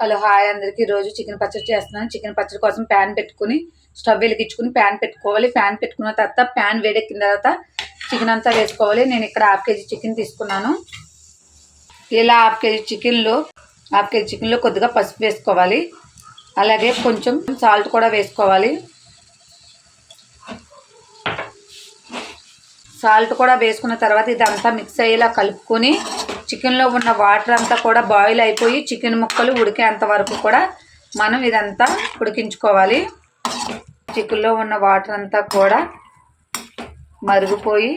Hello hi అందరికి. రోజు chicken పచ్చడి చేస్తున్నాను. చికెన్ పచ్చడి కోసం ప్యాన్ పెట్టుకుని స్టవ్ వెలిగించుకుని ప్యాన్ పెట్టుకోవాలి. ప్యాన్ పెట్టుకున్న తర్వాత ప్యాన్ వేడెక్కిన తర్వాత చికెన్ అంతా వేసుకోవాలి. నేను ఇక్కడ హాఫ్ కేజీ చికెన్ తీసుకున్నాను. ఇలా హాఫ్ కేజీ చికెన్లో హాఫ్ కేజీ చికెన్లో కొద్దిగా పసుపు వేసుకోవాలి. అలాగే కొంచెం సాల్ట్ కూడా వేసుకోవాలి. సాల్ట్ కూడా వేసుకున్న తర్వాత ఇదంతా మిక్స్ అయ్యేలా కలుపుకొని చికెన్లో ఉన్న వాటర్ అంతా కూడా బాయిల్ అయిపోయి చికెన్ ముక్కలు ఉడికేంత వరకు కూడా మనం ఇదంతా ఉడికించుకోవాలి. చికెన్లో ఉన్న వాటర్ అంతా కూడా మరిగిపోయి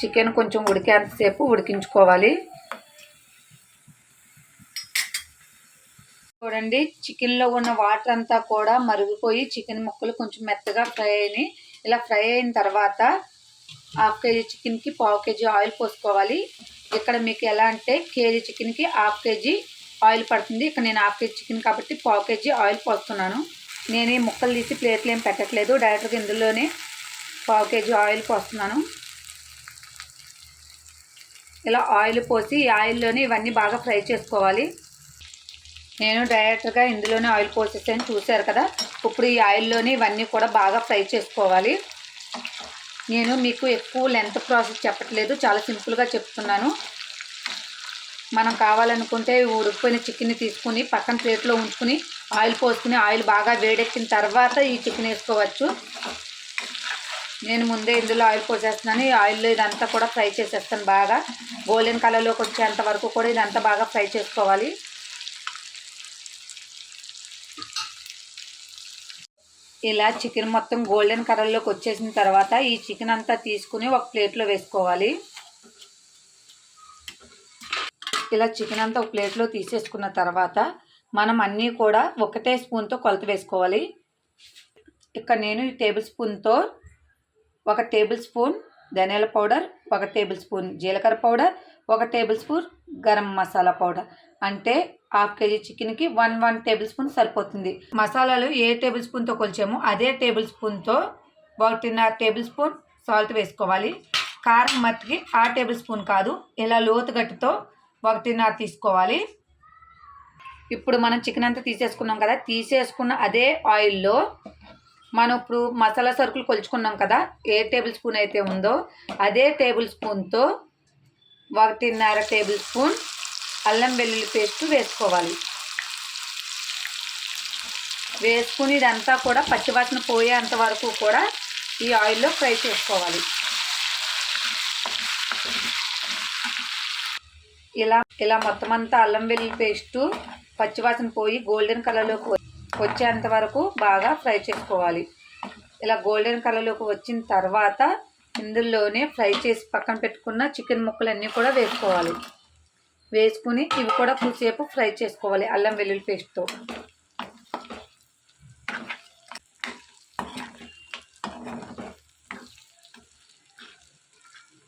చికెన్ కొంచెం ఉడికేంతసేపు ఉడికించుకోవాలి. చూడండి చికెన్లో ఉన్న వాటర్ అంతా కూడా మరిగిపోయి చికెన్ ముక్కలు కొంచెం మెత్తగా ఫ్రై అయినాయి. ఇలా ఫ్రై అయిన తర్వాత హాఫ్ కేజీ చికెన్కి పావు కేజీ ఆయిల్ పోసుకోవాలి. ఇక్కడ మీకు ఎలా అంటే కేజీ చికెన్కి హాఫ్ కేజీ ఆయిల్ పడుతుంది. ఇక్కడ నేను హాఫ్ కేజీ చికెన్ కాబట్టి పావు కేజీ ఆయిల్ పోస్తున్నాను. నేను ఈ ముక్కలు తీసి ప్లేట్లు ఏం పెట్టట్లేదు. డైరెక్ట్గా ఇందులోనే పావు కేజీ ఆయిల్ పోస్తున్నాను. ఇలా ఆయిల్ పోసి ఈ ఆయిల్లోనే ఇవన్నీ బాగా ఫ్రై చేసుకోవాలి. నేను డైరెక్ట్గా ఇందులోనే ఆయిల్ పోసేసాను. చూశారు కదా? ఇప్పుడు ఈ ఆయిల్లోనే ఇవన్నీ కూడా బాగా ఫ్రై చేసుకోవాలి. నేను మీకు ఎక్కువ లెంత్ ప్రాసెస్ చెప్పట్లేదు. చాలా సింపుల్గా చెప్తున్నాను. మనం కావాలనుకుంటే ఉడికిపోయిన చికెన్ని తీసుకుని పక్కన ప్లేట్లో ఉంచుకుని ఆయిల్ పోసుకుని ఆయిల్ బాగా వేడెక్కిన తర్వాత ఈ చికెన్ వేసుకోవచ్చు. నేను ముందే ఇందులో ఆయిల్ పోసేస్తున్నాను. ఈ ఆయిల్లో ఇదంతా కూడా ఫ్రై చేసేస్తాను బాగా. గోల్డెన్ కలర్లోకి వచ్చేంత వరకు కూడా ఇదంతా బాగా ఫ్రై చేసుకోవాలి. ఇలా చికెన్ మొత్తం గోల్డెన్ కలర్లోకి వచ్చేసిన తర్వాత ఈ చికెన్ అంతా తీసుకుని ఒక ప్లేట్లో వేసుకోవాలి. ఇలా చికెన్ అంతా ఒక ప్లేట్లో తీసేసుకున్న తర్వాత మనం అన్నీ కూడా ఒకటే స్పూన్తో కొలత వేసుకోవాలి. ఇక్కడ నేను ఈ టేబుల్ స్పూన్తో ఒక టేబుల్ స్పూన్ ధనియాల పౌడర్ ఒక టేబుల్ స్పూన్ జీలకర్ర పౌడర్ ఒక tablespoon garam masala powder. అంటే హాఫ్ కేజీ చికెన్కి వన్ వన్ టేబుల్ స్పూన్ సరిపోతుంది. మసాలాలు ఏ టేబుల్ స్పూన్తో కొలిచామో అదే టేబుల్ స్పూన్తో ఒకటిన్నర టేబుల్ స్పూన్ సాల్ట్ వేసుకోవాలి. కారం మట్టికి ఆ టేబుల్ స్పూన్ కాదు ఇలా లోతుగట్టుతో ఒకటిన్నర తీసుకోవాలి. ఇప్పుడు మనం చికెన్ అంతా తీసేసుకున్నాం కదా తీసేసుకున్న అదే ఆయిల్లో మనం ఇప్పుడు మసాలా సరుకులు కొలుచుకున్నాం కదా ఏ టేబుల్ స్పూన్ అయితే ఉందో అదే టేబుల్ స్పూన్తో ఒకటిన్నర టేబుల్ స్పూన్ అల్లం వెల్లుల్లి పేస్ట్ వేసుకోవాలి. వేసుకుని ఇదంతా కూడా పచ్చివాసన పోయేంత వరకు కూడా ఈ ఆయిల్లో ఫ్రై చేసుకోవాలి. ఇలా ఇలా మొత్తం అంతా అల్లం వెల్లుల్లి పేస్టు పచ్చివాసన పోయి గోల్డెన్ కలర్లోకి వచ్చేంత వరకు బాగా ఫ్రై చేసుకోవాలి. ఇలా గోల్డెన్ కలర్లోకి వచ్చిన తర్వాత ఇందులోనే ఫ్రై చేసి పక్కన పెట్టుకున్న చికెన్ ముక్కలన్నీ కూడా వేసుకోవాలి. వేసుకుని ఇవి కూడా కొద్దిసేపు ఫ్రై చేసుకోవాలి అల్లం వెల్లుల్లి పేస్ట్తో.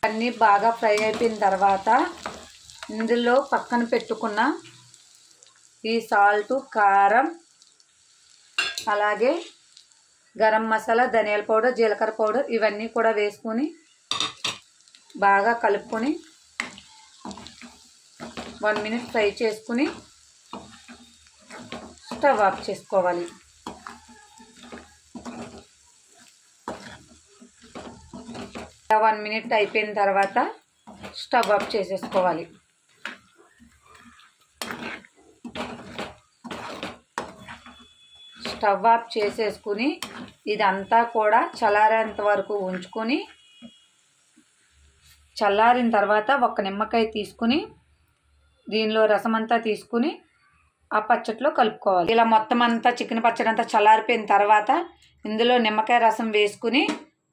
అన్నీ బాగా ఫ్రై అయిపోయిన తర్వాత ఇందులో పక్కన పెట్టుకున్న ఈ సాల్ట్ కారం అలాగే గరం మసాలా ధనియాల పౌడర్ జీలకర్ర పౌడర్ ఇవన్నీ కూడా వేసుకొని బాగా కలుపుకొని వన్ మినిట్ ఫ్రై చేసుకుని స్టవ్ ఆఫ్ చేసుకోవాలి. వన్ మినిట్ అయిపోయిన తర్వాత స్టవ్ ఆఫ్ చేసేసుకోవాలి. స్టవ్ ఆఫ్ చేసేసుకుని ఇదంతా కూడా చల్లారేంత వరకు ఉంచుకొని చల్లారిన తర్వాత ఒక నిమ్మకాయ తీసుకుని దీనిలో రసం అంతా తీసుకుని ఆ పచ్చట్లో కలుపుకోవాలి. ఇలా మొత్తం అంతా చికెన్ పచ్చడి అంతా చల్లారిపోయిన తర్వాత ఇందులో నిమ్మకాయ రసం వేసుకుని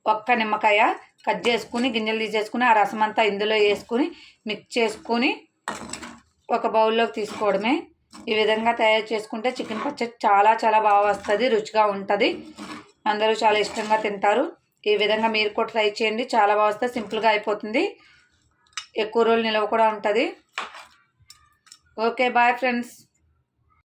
ఒక్క నిమ్మకాయ కట్ చేసుకుని గింజలు తీసేసుకుని ఆ రసం అంతా ఇందులో వేసుకుని మిక్స్ చేసుకుని ఒక బౌల్లోకి తీసుకోవడమే. ఈ విధంగా తయారు చేసుకుంటే చికెన్ పచ్చడి చాలా చాలా బాగా వస్తుంది రుచిగా ఉంటుంది. అందరూ చాలా ఇష్టంగా తింటారు. ఈ విధంగా మీరు కూడా ట్రై చేయండి. చాలా బాగా వస్తుంది సింపుల్గా అయిపోతుంది. ఎక్కువ రోజులు నిలవ కూడా ఉంటుంది. Okay bye friends.